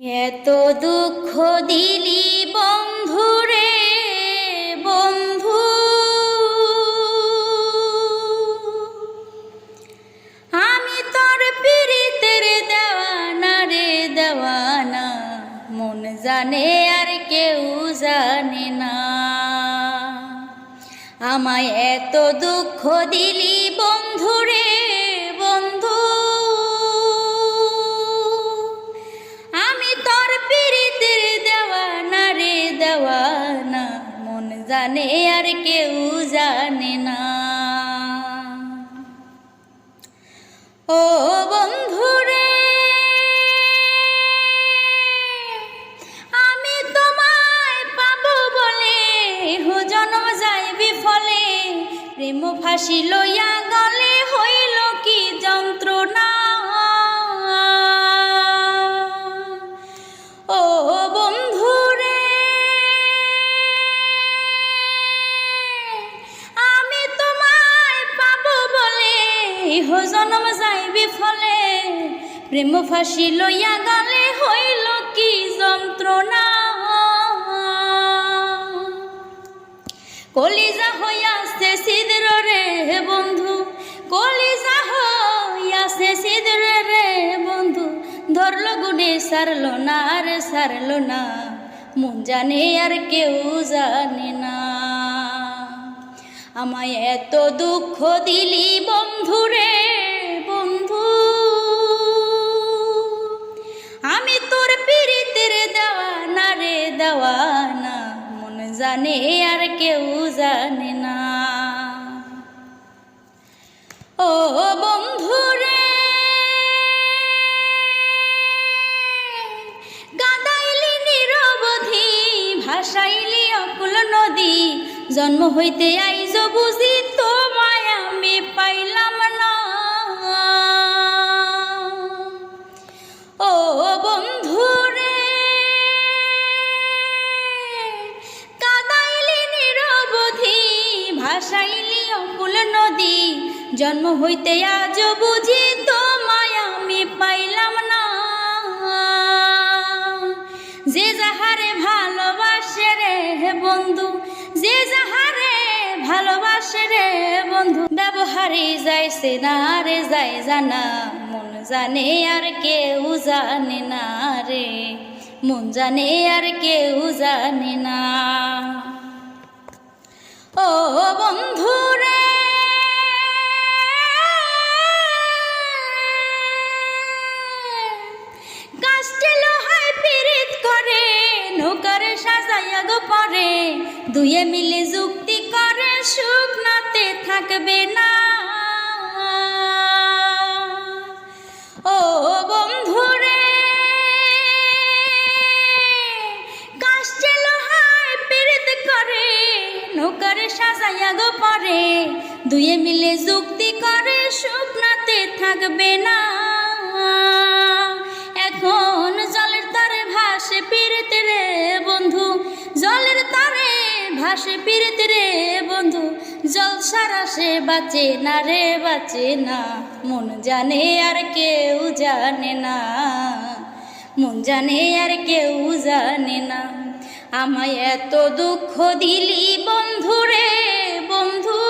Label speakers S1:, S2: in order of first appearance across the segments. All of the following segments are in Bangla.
S1: এত দুঃখ দিলি বন্ধু রে, বন্ধু। আমি তোর পীড়িতের দেওয়ানা রে, দেওয়ানা। মন জানে আর কেউ জানে না। আমায় এত দুঃখ দিলি বন্ধু জানে আর কেউ জানে না। ও বন্ধু রে আমি তোমায় পাবো বলে হো জন্ম যায় বিফলে, প্রেম ফাঁসি লইয়া গলে হো জনম যাইবি ফলে প্রেম ফাঁসি লইয়া গলে হইল কি যন্ত্রণা? কলিজা হইয়াছে সিদ্র রে বন্ধু, কলিজা হইয়াছে সিদ্র রে বন্ধু, ধরলো গুনে সারলো না আর সারলো না, মন জানে আর কেউ জানে না। আমায় এত দুঃখ দিলি বন্ধু রে বন্ধু। আমি তোর পীড়িতের দেওয়ানা রে, দেওয়ানা। মন জানে আর কেউ জানে না। ও জন্ম হইতে আইজ বুঝি তোমায় আমি পাইলাম না। ও বন্ধু রে, কাদাইলি নিরবধি, ভাসাইলি অকুল নদী। জন্ম হইতে আজ বুঝি ভালোবাসে রে বন্ধু। ব্যবহারে যাইছে না রে যাই জানা। মন জানে আর কেউ জানে না রে। মন জানে আর কেউ জানে না। ও বন্ধু রে। দুয়ে মিলে যুক্তি থাকবে না। ও বন্ধু রে কাস্টে লোহায় পীড়িত করে, নৌকার সাজাইয়া গো পরে। দুয়ে মিলে যুক্তি করে সুখ নাতে থাকবে না। এখন জলের তারে ভাসে পীড়িত রে বন্ধু, জলের তারে ভাসে পীড়িত রে বন্ধু, জল সারা সে বাঁচে না রে, বাঁচে না। মন জানে আর কেউ জানে না। মন জানে আর কেউ জানে না। আমায় এত দুঃখ দিলি বন্ধু রে, বন্ধু।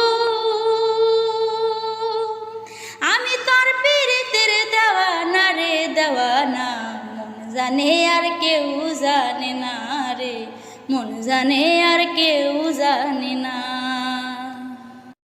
S1: আমি তোর পীড়িতের দেওয়ানা রে, দেওয়ানা। মন জানে আর কেউ জানে না রে। মন জানে আর কেউ জানে না।